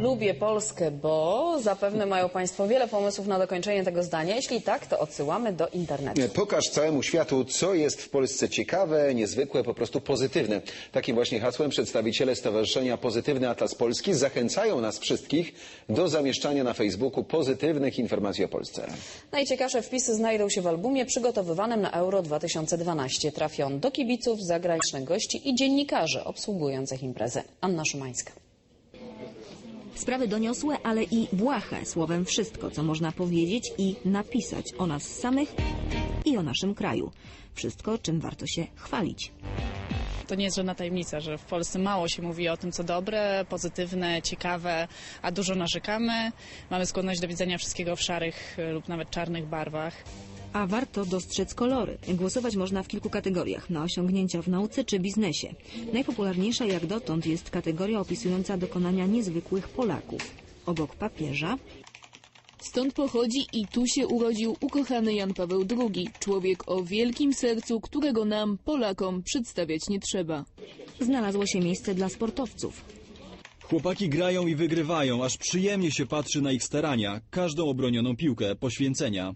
Lubię Polskę, bo zapewne mają Państwo wiele pomysłów na dokończenie tego zdania. Jeśli tak, to odsyłamy do internetu. Pokaż całemu światu, co jest w Polsce ciekawe, niezwykłe, po prostu pozytywne. Takim właśnie hasłem przedstawiciele Stowarzyszenia Pozytywny Atlas Polski zachęcają nas wszystkich do zamieszczania na Facebooku pozytywnych informacji o Polsce. Najciekawsze wpisy znajdą się w albumie przygotowywanym na Euro 2012. Trafi on do kibiców, zagranicznych gości i dziennikarzy obsługujących imprezę. Anna Szumańska. Sprawy doniosłe, ale i błahe. Słowem wszystko, co można powiedzieć i napisać o nas samych i o naszym kraju. Wszystko, czym warto się chwalić. To nie jest żadna tajemnica, że w Polsce mało się mówi o tym, co dobre, pozytywne, ciekawe, a dużo narzekamy. Mamy skłonność do widzenia wszystkiego w szarych e, lub nawet czarnych barwach. A warto dostrzec kolory. Głosować można w kilku kategoriach. Na osiągnięcia w nauce czy biznesie. Najpopularniejsza jak dotąd jest kategoria opisująca dokonania niezwykłych Polaków. Obok papieża Stąd pochodzi i tu się urodził ukochany Jan Paweł II, człowiek o wielkim sercu, którego nam, Polakom, przedstawiać nie trzeba. znalazło się miejsce dla sportowców. Chłopaki grają i wygrywają, aż przyjemnie się patrzy na ich starania, każdą obronioną piłkę, poświęcenia.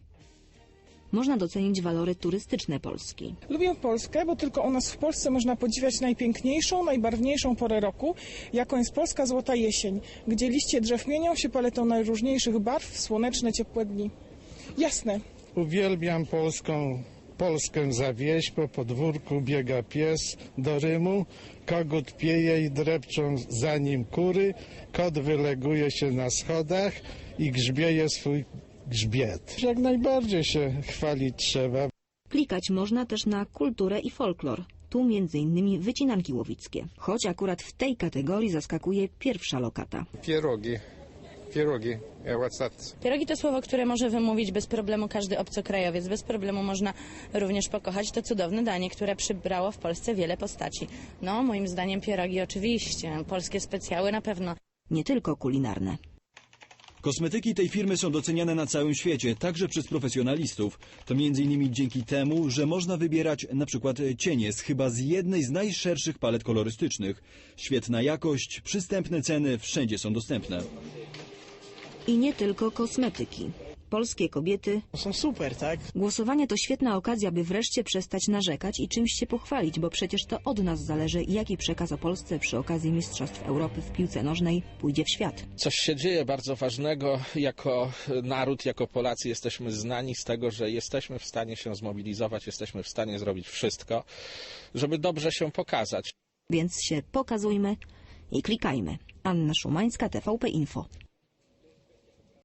Można docenić walory turystyczne Polski. Lubię Polskę, bo tylko u nas w Polsce można podziwiać najpiękniejszą, najbarwniejszą porę roku, jaką jest polska złota jesień, gdzie liście drzew mienią się paletą najróżniejszych barw w słoneczne, ciepłe dni. Jasne, Uwielbiam polską Polskę za wieś, po podwórku biega pies do Rymu, kogut pieje i drepczą za nim kury, kot wyleguje się na schodach i grzbieje swój grzbiet. Jak najbardziej się chwalić trzeba. Klikać można też na kulturę i folklor. Tu między innymi wycinanki łowickie. Choć akurat w tej kategorii zaskakuje pierwsza lokata. Pierogi. Pierogi. What's that? Pierogi to słowo, które może wymówić bez problemu każdy obcokrajowiec. Bez problemu można również pokochać to cudowne danie, które przybrało w Polsce wiele postaci. No, moim zdaniem pierogi oczywiście, polskie specjały na pewno. Nie tylko kulinarne. Kosmetyki tej firmy są doceniane na całym świecie, także przez profesjonalistów. To m.in. dzięki temu, że można wybierać przykład cienie z chyba z jednej z najszerszych palet kolorystycznych. Świetna jakość, przystępne ceny, wszędzie są dostępne. I nie tylko kosmetyki. Polskie kobiety. są super, tak? Głosowanie to świetna okazja, by wreszcie przestać narzekać i czymś się pochwalić, bo przecież to od nas zależy, jaki przekaz o Polsce przy okazji Mistrzostw Europy w piłce nożnej pójdzie w świat. Coś się dzieje bardzo ważnego. Jako naród, jako Polacy jesteśmy znani z tego, że jesteśmy w stanie się zmobilizować, jesteśmy w stanie zrobić wszystko, żeby dobrze się pokazać. Więc się pokazujmy i klikajmy. Anna Szumańska, TVP Info.